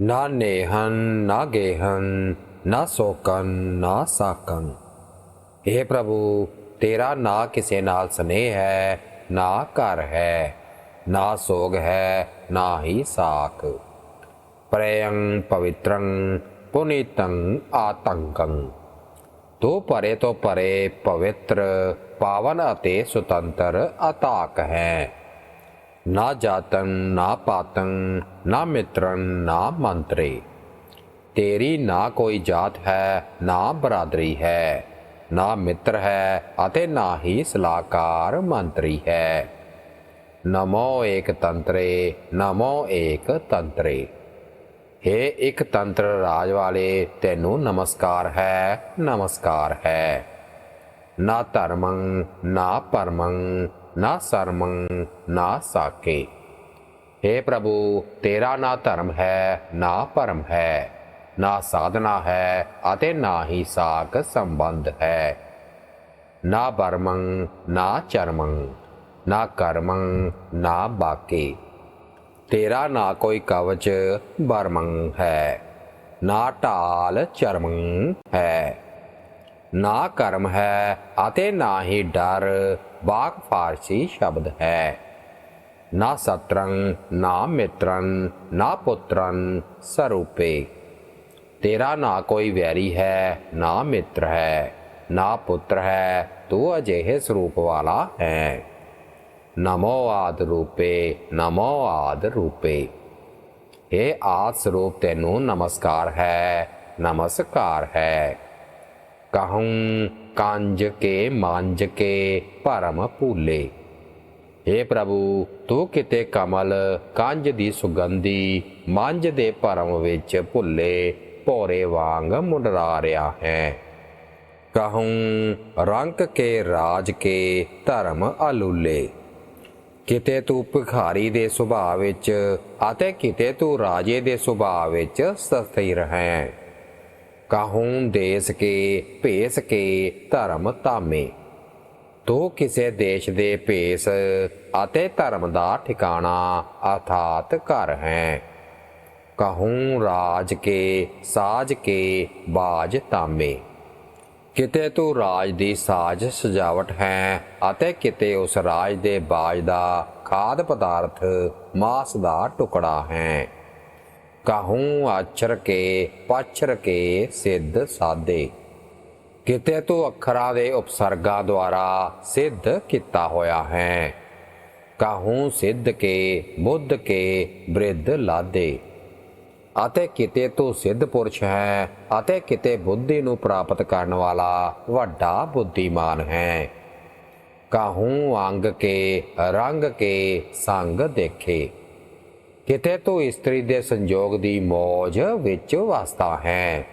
ਨਾ ਨੇਹਨ, ਨਾ ਗੇਹਨ, ਨਾ ਸੋਕਨ, ਨਾ ਸਾਕਨ। हे ਪ੍ਰਭੂ, ਤੇਰਾ ਨਾ ਕਿਸੇ ਨਾਲ ਸਨੇਹ ਹੈ, ਨਾ ਘਰ ਹੈ, ਨਾ ਸੋਗ ਹੈ, ਨਾ ਹੀ ਸਾਖ ਪ੍ਰਯੰ ਪਵਿੱਤਰੰ, ਪੁਨੀਤੰ ਆਤੰਕੰ। ਤੋ ਪਰੇ ਤੋਂ ਪਰੇ ਪਵਿੱਤਰ, ਪਾਵਨ ਅਤੇ ਸੁਤੰਤਰ ਅਤਾਕ ਹੈ। ਨਾ ਜਾਤੰ, ਨਾ ਪਾਤੰ, ਨਾ ਮਿੱਤਰੰ, ਨਾ ਮੰਤਰੇ। ਤੇਰੀ ਨਾ ਕੋਈ ਜਾਤ ਹੈ, ਨਾ ਬਰਾਦਰੀ ਹੈ। ਨਾ ਮਿੱਤਰ ਹੈ ਅਤੇ ਨਾ ਹੀ ਸਲਾਹਕਾਰ ਮੰਤਰੀ ਹੈ। ਨਮੋ ਏਕ ਤੰਤਰੇ, ਨਮੋ ਏਕ ਤੰਤਰੇ। हे ਇੱਕ ਤੰਤਰ ਰਾਜ ਵਾਲੇ, ਤੈਨੂੰ ਨਮਸਕਾਰ ਹੈ ਨਮਸਕਾਰ ਹੈ। ਨਾ ਧਰਮੰ, ਨਾ ਪਰਮੰ ਨਾ ਸਰਮੰ, ਨਾ ਸਾਕੇ हे ਪ੍ਰਭੂ, ਤੇਰਾ ਨਾ ਧਰਮ ਹੈ, ਨਾ ਭਰਮ ਹੈ, ਨਾ ਸਾਧਨਾ ਹੈ ਅਤੇ ਨਾ ਹੀ ਸਾਕ ਸੰਬੰਧ ਹੈ। ਨਾ ਬਰਮੰ ਨਾ ਚਰਮੰ, ਨਾ ਕਰਮੰ, ਨਾ ਬਾਕੇ। ਤੇਰਾ ਨਾ ਕੋਈ ਕਵਚ ਬਰਮੰ ਹੈ, ਨਾ ਢਾਲ ਚਰਮੰ ਹੈ। ਨਾ ਕਰਮ ਹੈ ਅਤੇ ਨਾ ਹੀ ਡਰ ਬਾਕ ਫਾਰਸੀ ਸ਼ਬਦ ਹੈ। ਨਾ ਸਤਰੰ, ਨਾ ਮਿੱਤਰੰ, ਨਾ ਪੁੱਤਰੰ ਸਰੂਪੇ। ਤੇਰਾ ਨਾ ਕੋਈ ਵੈਰੀ ਹੈ, ਨਾ ਮਿੱਤਰ ਹੈ, ਨਾ ਪੁੱਤਰ ਹੈ, ਤੂੰ ਅਜਿਹੇ ਸਰੂਪ ਵਾਲਾ ਹੈ। ਨਮੋ ਆਦ ਰੂਪੇ, ਨਮੋ ਆਦ ਰੂਪੇ। ਇਹ ਆਦ ਸਰੂਪ, ਤੈਨੂੰ ਨਮਸਕਾਰ ਹੈ ਨਮਸਕਾਰ ਹੈ। ਕਹੂੰ ਕੰਜ ਕੇ ਮੰਜ ਕੇ ਭਰਮ ਭੂਲੇ। हे ਪ੍ਰਭੂ, ਤੂੰ ਕਿਤੇ ਕਮਲ ਕੰਜ ਦੀ ਸੁਗੰਧੀ ਮੰਜ ਦੇ ਭਰਮ ਵਿੱਚ ਭੁੱਲੇ, ਭੋਰੇ ਵਾਂਗ ਮੁੰਡਰਾ ਰਿਹਾ ਹੈ। ਕਹੂੰ, ਰੰਕ ਕੇ ਰਾਜ ਕੇ ਧਰਮ ਅਲੂਲੇ। ਕਿਤੇ ਤੂੰ ਭਿਖਾਰੀ ਦੇ ਸੁਭਾਅ ਵਿੱਚ ਅਤੇ ਕਿਤੇ ਤੂੰ ਰਾਜੇ ਦੇ ਸੁਭਾਅ ਵਿੱਚ ਸਥਿਰ ਹੈ। ਕਹੂੰ ਦੇਸ ਕੇ, ਭੇਸ ਕੇ ਧਰਮ ਧਾਮੇ? ਤੂੰ ਕਿਸੇ ਦੇਸ਼ ਦੇ ਭੇਸ ਅਤੇ ਧਰਮ ਦਾ ਠਿਕਾਣਾ ਅਰਥਾਤ ਘਰ ਹੈ। ਕਹੂੰ ਰਾਜ ਕੇ, ਸਾਜ ਕੇ, ਬਾਜ ਤਾਮੇ ਕਿਤੇ ਤੂੰ ਰਾਜ ਦੀ ਸਾਜ ਸਜਾਵਟ ਹੈ ਅਤੇ ਕਿਤੇ ਉਸ ਰਾਜ ਦੇ ਬਾਜ ਦਾ ਖਾਦ ਪਦਾਰਥ ਮਾਸ ਦਾ ਟੁਕੜਾ ਹੈ। ਕਹੂੰ ਆਚਰ ਕੇ ਪਾਛਰ ਕੇ ਸਿੱਧ ਸਾਦੇ। ਕਿਤੇ ਤੂੰ ਅੱਖਰਾਂ ਦੇ ਉਪਸਰਗਾ ਦੁਆਰਾ ਸਿੱਧ ਕੀਤਾ ਹੋਇਆ ਹੈ। ਕਹੂੰ ਸਿੱਧ ਕੇ ਬੁੱਧ ਕੇ ਬ੍ਰਿਧ ਲਾਦੇ। ਅਤੇ ਕਿਤੇ ਤੂੰ ਸਿੱਧ ਪੁਰਸ਼ ਹੈ ਅਤੇ ਕਿਤੇ ਬੁੱਧੀ ਨੂੰ ਪ੍ਰਾਪਤ ਕਰਨ ਵਾਲਾ ਵੱਡਾ ਬੁੱਧੀਮਾਨ ਹੈ। ਕਾਹੂ ਅੰਗ ਕੇ ਰੰਗ ਕੇ ਸੰਗ ਦੇਖੇ। ਕਿਤੇ ਤੂੰ ਇਸਤਰੀ ਦੇ ਸੰਜੋਗ ਦੀ ਮੌਜ ਵਿੱਚ ਵਸਦਾ ਹੈ।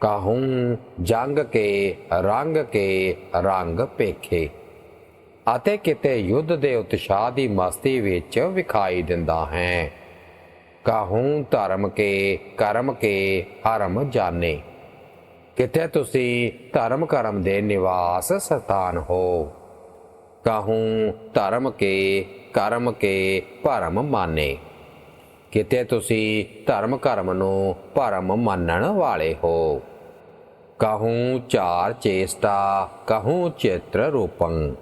ਕਾਹੂੰ ਜੰਗ ਕੇ ਰੰਗ ਕੇ ਰੰਗ ਪੇਖੇ। ਅਤੇ ਕਿਤੇ ਯੁੱਧ ਦੇ ਉਤਸ਼ਾਹ ਦੀ ਮਸਤੀ ਵਿੱਚ ਵਿਖਾਈ ਦਿੰਦਾ ਹੈ। ਕਾਹੂੰ ਧਰਮ ਕੇ ਕਰਮ ਕੇ ਹਰਮ ਜਾਣੇ। ਕਿਤੇ ਤੁਸੀਂ ਧਰਮ ਕਰਮ ਦੇ ਨਿਵਾਸ ਸਥਾਨ ਹੋ। ਕਾਹੂੰ ਧਰਮ ਕੇ ਕਰਮ ਕੇ ਭਰਮ ਮਾਨੇ। ਕਿਤੇ ਤੁਸੀਂ ਧਰਮ ਕਰਮ ਨੂੰ ਭਰਮ ਮੰਨਣ ਵਾਲੇ ਹੋ। ਕਹੂੰ ਚਾਰ ਚੇਸ਼ਟਾ, ਕਹੂੰ ਚਿੱਤਰ ਰੂਪੰ।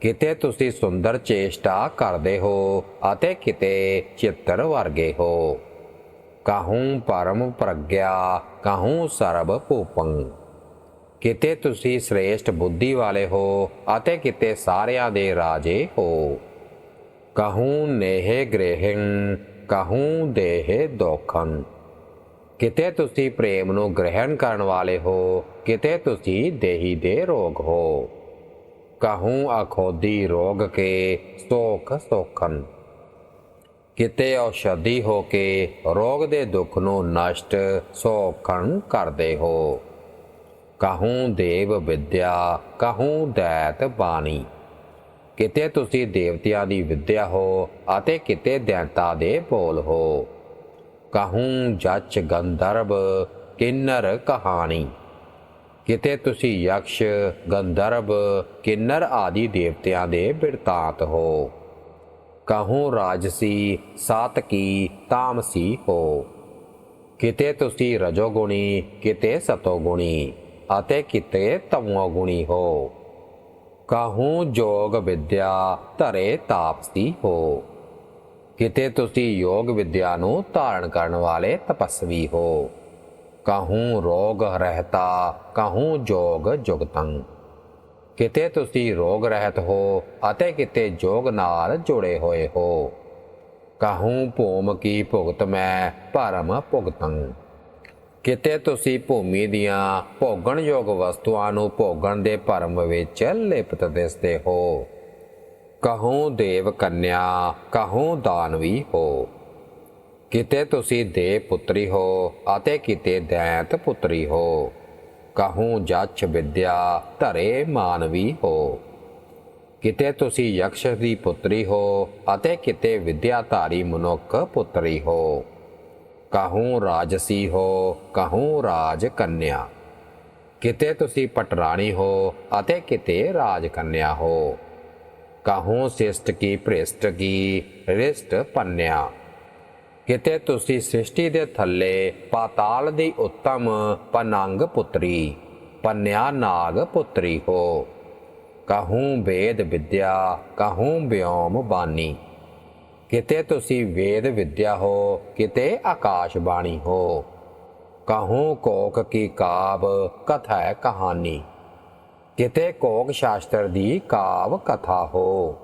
ਕਿਤੇ ਤੁਸੀਂ ਸੁੰਦਰ ਚੇਸ਼ਟਾ ਕਰਦੇ ਹੋ ਅਤੇ ਕਿਤੇ ਚਿੱਤਰ ਵਰਗੇ ਹੋ। ਕਹੂੰ ਪਰਮ ਪ੍ਰਗਿਆ, ਕਹੂੰ ਸਰਬ ਭੂਪੰ। ਕਿਤੇ ਤੁਸੀਂ ਸ੍ਰੇਸ਼ਟ ਬੁੱਧੀ ਵਾਲੇ ਹੋ ਅਤੇ ਕਿਤੇ ਸਾਰਿਆਂ ਦੇ ਰਾਜੇ ਹੋ। ਕਹੂੰ ਨੇਹ ਗ੍ਰਹਿੰ ਕਹੂੰ ਦੇਹ ਦੋਖੰ। ਕਿਤੇ ਤੁਸੀਂ ਪ੍ਰੇਮ ਨੂੰ ਗ੍ਰਹਿਣ ਕਰਨ ਵਾਲੇ ਹੋ, ਕਿਤੇ ਤੁਸੀਂ ਦੇਹੀ ਦੇ ਰੋਗ ਹੋ। ਕਹੂੰ ਅਖੋਦੀ ਰੋਗ ਕੇ ਸੋਖ ਸੋਖਨ ਕਿਤੇ ਔਸ਼ਧੀ ਹੋ ਕੇ ਰੋਗ ਦੇ ਦੁੱਖ ਨੂੰ ਨਸ਼ਟ ਸੋਖਣ ਕਰਦੇ ਹੋ। ਕਹੂੰ ਦੇਵ ਵਿਦਿਆ, ਕਹੂੰ ਦੈਤ ਬਾਣੀ। ਕਿਤੇ ਤੁਸੀਂ ਦੇਵਤਿਆਂ ਦੀ ਵਿਦਿਆ ਹੋ ਅਤੇ ਕਿਤੇ ਦੈਂਤਾ ਦੇ ਬੋਲ ਹੋ। ਕਹੂੰ ਜੱਚ ਗੰਧਰਵ, ਕਿੰਨਰ ਕਹਾਣੀ। ਕਿਤੇ ਤੁਸੀਂ ਯਕਸ਼, ਗੰਧਰਵ, ਕਿੰਨਰ ਆਦਿ ਦੇਵਤਿਆਂ ਦੇ ਬਿਰਤਾਂਤ ਹੋ। ਕਹੂੰ ਰਾਜਸੀ, ਸਾਤਕੀ, ਤਾਮਸੀ ਹੋ। ਕਿਤੇ ਤੁਸੀਂ ਰਜੋਗੁਣੀ, ਕਿਤੇ ਸਤੋਗੁਣੀ ਅਤੇ ਕਿਤੇ ਤਮੋਗੁਣੀ ਹੋ। ਕਾਹੂ ਜੋਗ ਵਿਦਿਆ ਧਰੇ ਤਾਪਸੀ ਹੋ? ਕਿਤੇ ਤੁਸੀਂ ਯੋਗ ਵਿਦਿਆ ਨੂੰ ਧਾਰਨ ਕਰਨ ਵਾਲੇ ਤਪਸਵੀ ਹੋ? ਕਾਹੂ ਰੋਗ ਰਹਿਤਾ, ਕਾਹੂ ਜੋਗ ਜੁਗਤੰ? ਕਿਤੇ ਤੁਸੀਂ ਰੋਗ ਰਹਿਤ ਹੋ ਅਤੇ ਕਿਤੇ ਜੋਗ ਨਾਲ ਜੁੜੇ ਹੋਏ ਹੋ? ਕਾਹੂ ਭੂਮ ਕੀ ਭੁਗਤ ਮੈਂ, ਭਰਮ ਭੁਗਤੰ? ਕਿਤੇ ਤੁਸੀਂ ਭੂਮੀ ਦੀਆਂ ਭੋਗਣਯੋਗ ਵਸਤੂਆਂ ਨੂੰ ਭੋਗਣ ਦੇ ਭਰਮ ਵਿੱਚ ਲਿਪਤ ਦਿਸਦੇ ਹੋ। ਕਹੂੰ ਦੇਵ ਕੰਨਿਆ, ਕਹੂੰ ਦਾਨਵੀ ਹੋ। ਕਿਤੇ ਤੁਸੀਂ ਦੇ ਪੁੱਤਰੀ ਹੋ ਅਤੇ ਕਿਤੇ ਦੈਂਤ ਪੁੱਤਰੀ ਹੋ। ਕਹੂੰ ਜੱਛ ਵਿਦਿਆ, ਧਰੇ ਮਾਨਵੀ ਹੋ। ਕਿਤੇ ਤੁਸੀਂ ਯਕਸ਼ ਦੀ ਪੁੱਤਰੀ ਹੋ ਅਤੇ ਕਿਤੇ ਵਿਦਿਆਧਾਰੀ ਮਨੁੱਖ ਪੁੱਤਰੀ ਹੋ। ਕਹੂੰ ਰਾਜਸੀ ਹੋ ਕਹੂੰ ਰਾਜ ਕੰਨਿਆ। ਕਿਤੇ ਤੁਸੀਂ ਪਟਰਾਣੀ ਹੋ ਅਤੇ ਕਿਤੇ ਰਾਜ ਕੰਨਿਆ ਹੋ। ਕਹੂੰ ਸਿਸ਼ਟ ਕੀ ਭ੍ਰਿਸ਼ਟ ਕੀ ਰਿਸ਼ਟ ਪੰਨਿਆ। ਕਿਤੇ ਤੁਸੀਂ ਸ੍ਰਿਸ਼ਟੀ ਦੇ ਥੱਲੇ ਪਾਤਾਲ ਦੀ ਉੱਤਮ ਪਨੰਗ ਪੁੱਤਰੀ, ਪੰਨਿਆ ਨਾਗ ਪੁੱਤਰੀ ਹੋ। ਕਹੂੰ ਵੇਦ ਵਿਦਿਆ, ਕਹੂੰ ਵਿਓਮ ਬਾਨੀ। ਕਿਤੇ ਤੁਸੀਂ ਵੇਦ ਵਿਦਿਆ ਹੋ, ਕਿਤੇ ਆਕਾਸ਼ ਬਾਣੀ ਹੋ। ਕਹੂੰ ਕੋਕ ਕੀ ਕਾਵ, ਕਥਾ ਹੈ ਕਹਾਣੀ। ਕਿਤੇ ਕੋਕ ਸ਼ਾਸਤਰ ਦੀ ਕਾਵ ਕਥਾ ਹੋ।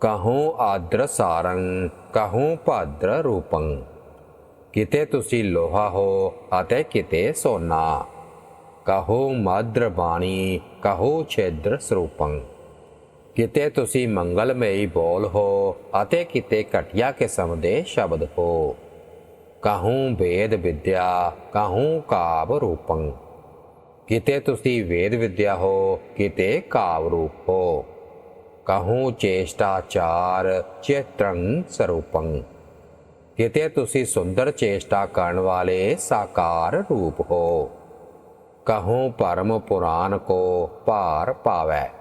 ਕਹੂੰ ਆਦਰ ਸਾਰੰ ਕਹੂੰ ਭਾਦਰ ਰੂਪੰ। ਕਿਤੇ ਤੁਸੀਂ ਲੋਹਾ ਹੋ ਅਤੇ ਕਿਤੇ ਸੋਨਾ। ਕਹੋ ਮਦਰ ਬਾਣੀ, ਕਹੋ ਛੇਦਰ ਸਰੂਪੰ। ਕਿਤੇ ਤੁਸੀਂ ਮੰਗਲਮਈ ਬੋਲ ਹੋ ਅਤੇ ਕਿਤੇ ਘਟਿਆ ਕਿਸਮ ਦੇ ਸ਼ਬਦ ਹੋ। ਕਹੂੰ ਵੇਦ ਵਿਦਿਆ, ਕਹੂੰ ਕਾਵ ਰੂਪੰ। ਕਿਤੇ ਤੁਸੀਂ ਵੇਦ ਵਿਦਿਆ ਹੋ, ਕਿਤੇ ਕਾਵ ਰੂਪ ਹੋ। ਕਹੂੰ ਚੇਸ਼ਟਾਚਾਰ ਚੇਤਰੰ ਸਰੂਪੰ। ਕਿਤੇ ਤੁਸੀਂ ਸੁੰਦਰ ਚੇਸ਼ਟਾ ਕਰਨ ਵਾਲੇ ਸਾਕਾਰ ਰੂਪ ਹੋ। ਕਹੂੰ ਪਰਮ ਪੁਰਾਨ ਕੋ ਭਾਰ ਪਾਵੈ।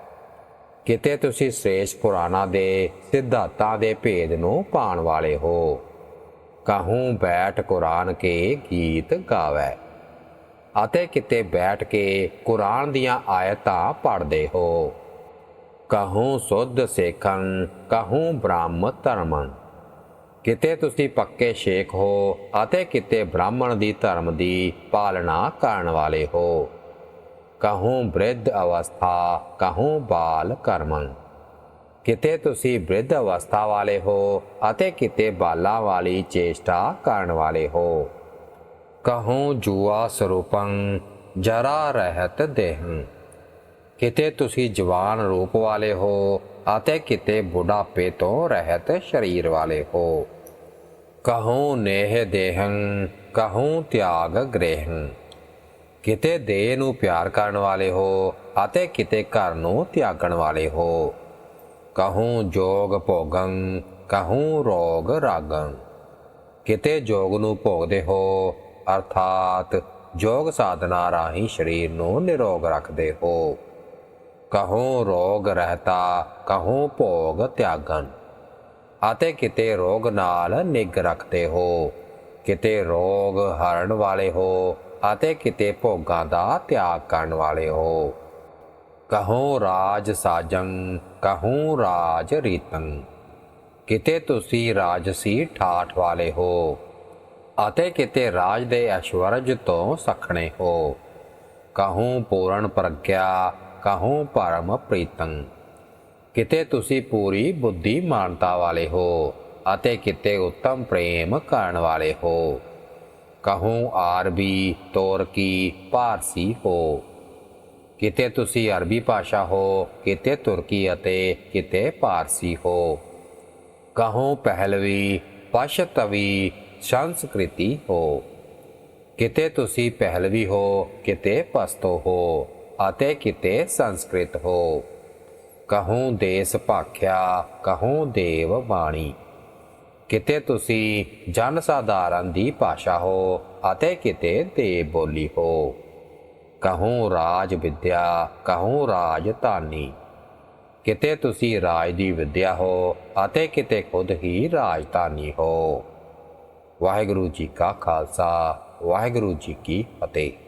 ਕਿਤੇ ਤੁਸੀਂ ਸ੍ਰੇਸ਼ ਪੁਰਾਣਾ ਦੇ, ਸਿਧਾਂਤਾਂ ਦੇ ਭੇਦ ਨੂੰ ਪਾਣ ਵਾਲੇ ਹੋ। ਕਹੂੰ ਬੈਠ ਕੁਰਾਨ ਕੇ ਗੀਤ ਗਾਵੈ। ਅਤੇ ਕਿਤੇ ਬੈਠ ਕੇ ਕੁਰਾਨ ਦੀਆਂ ਆਇਤਾਂ ਪੜ੍ਹਦੇ ਹੋ। ਕਹੂੰ ਸੁੱਧ ਸੇਖੰ, ਕਹੂੰ ਬ੍ਰਾਹਮ ਧਰਮੰ। ਕਿਤੇ ਤੁਸੀਂ ਪੱਕੇ ਸ਼ੇਖ ਹੋ ਅਤੇ ਕਿਤੇ ਬ੍ਰਾਹਮਣ ਦੀ ਧਰਮ ਦੀ ਪਾਲਣਾ ਕਰਨ ਵਾਲੇ ਹੋ। ਕਹੂੰ ਬ੍ਰਿਧ ਅਵਸਥਾ, ਕਹੂੰ ਬਾਲ ਕਰਮੰ ਕਿਤੇ ਤੁਸੀਂ ਬ੍ਰਿਧ ਅਵਸਥਾ ਵਾਲੇ ਹੋ ਅਤੇ ਕਿਤੇ ਬਾਲਾਂ ਵਾਲੀ ਚੇਸ਼ਟਾ ਕਰਨ ਵਾਲੇ ਹੋ। ਕਹੂੰ ਜੂਆ ਸਰੂਪੰ, ਜਰਾ ਰਹਿਤ ਦੇਹੰ। ਕਿਤੇ ਤੁਸੀਂ ਜਵਾਨ ਰੂਪ ਵਾਲੇ ਹੋ ਅਤੇ ਕਿਤੇ ਬੁਢਾਪੇ ਤੋਂ ਰਹਿਤ ਸਰੀਰ ਵਾਲੇ ਹੋ। ਕਹੂੰ ਨੇਹ ਦੇਹੰ, ਕਹੂੰ ਤਿਆਗ ਗ੍ਰਹਿੰ। ਕਿਤੇ ਦੇਹ ਨੂੰ ਪਿਆਰ ਕਰਨ ਵਾਲੇ ਹੋ ਅਤੇ ਕਿਤੇ ਘਰ ਨੂੰ ਤਿਆਗਣ ਵਾਲੇ ਹੋ। ਕਹੂੰ ਜੋਗ ਭੋਗੰ, ਕਹੂੰ ਰੋਗ ਰਾਗੰ। ਕਿਤੇ ਜੋਗ ਨੂੰ ਭੋਗਦੇ ਹੋ, ਅਰਥਾਤ ਜੋਗ ਸਾਧਨਾ ਰਾਹੀਂ ਸਰੀਰ ਨੂੰ ਨਿਰੋਗ ਰੱਖਦੇ ਹੋ। ਕਹੂੰ ਰੋਗ ਰਹਤਾ, ਕਹੂੰ ਭੋਗ ਤਿਆਗਨ। ਅਤੇ ਕਿਤੇ ਰੋਗ ਨਾਲ ਨਿਗ ਰੱਖਦੇ ਹੋ, ਕਿਤੇ ਰੋਗ ਹਰਨ ਵਾਲੇ ਹੋ ਅਤੇ ਕਿਤੇ ਭੋਗਾਂ ਦਾ ਤਿਆਗ ਕਰਨ ਵਾਲੇ ਹੋ। ਕਹੂੰ ਰਾਜ ਸਾਜੰ, ਕਹੂੰ ਰਾਜ ਰੀਤੰ। ਕਿਤੇ ਤੁਸੀਂ ਰਾਜਸੀ ਠਾਠ ਵਾਲੇ ਹੋ ਅਤੇ ਕਿਤੇ ਰਾਜ ਦੇ ਐਸ਼ਵਰਜ ਤੋਂ ਸਖਣੇ ਹੋ। ਕਹੂੰ ਪੂਰਨ ਪ੍ਰਗਿਆ, ਕਹੂੰ ਪਰਮ ਪ੍ਰੀਤੰ। ਕਿਤੇ ਤੁਸੀਂ ਪੂਰੀ ਬੁੱਧੀ ਮਾਨਤਾ ਵਾਲੇ ਹੋ ਅਤੇ ਕਿਤੇ ਉੱਤਮ ਪ੍ਰੇਮ ਕਰਨ ਵਾਲੇ ਹੋ। ਕਹੂੰ ਆਰਬੀ ਤੁਰਕੀ ਪਾਰਸੀ ਹੋ। ਕਿਤੇ ਤੁਸੀਂ ਅਰਬੀ ਭਾਸ਼ਾ ਹੋ, ਕਿਤੇ ਤੁਰਕੀ ਅਤੇ ਕਿਤੇ ਪਾਰਸੀ ਹੋ। ਕਹੂੰ ਪਹਿਲਵੀ, ਪਸ਼ਤਵੀ, ਸੰਸਕ੍ਰਿਤੀ ਹੋ। ਕਿਤੇ ਤੁਸੀਂ ਪਹਿਲਵੀ ਹੋ, ਕਿਤੇ ਪਸਤੋ ਹੋ ਅਤੇ ਕਿਤੇ ਸੰਸਕ੍ਰਿਤ ਹੋ। ਕਹੂੰ ਦੇਸ ਭਾਖਿਆ, ਕਹੂੰ ਦੇਵ ਬਾਣੀ। ਕਿਤੇ ਤੁਸੀਂ ਜਨ ਸਾਧਾਰਨ ਦੀ ਭਾਸ਼ਾ ਹੋ ਅਤੇ ਕਿਤੇ ਦੇ ਬੋਲੀ ਹੋ। ਕਹੂੰ ਰਾਜ ਵਿਦਿਆ, ਕਹੂੰ ਰਾਜ ਧਾਨੀ। ਕਿਤੇ ਤੁਸੀਂ ਰਾਜ ਦੀ ਵਿਦਿਆ ਹੋ ਅਤੇ ਕਿਤੇ ਖੁਦ ਹੀ ਰਾਜਧਾਨੀ ਹੋ। ਵਾਹਿਗੁਰੂ ਜੀ ਕਾ ਖਾਲਸਾ, ਵਾਹਿਗੁਰੂ ਜੀ ਕੀ ਫਤਿਹ।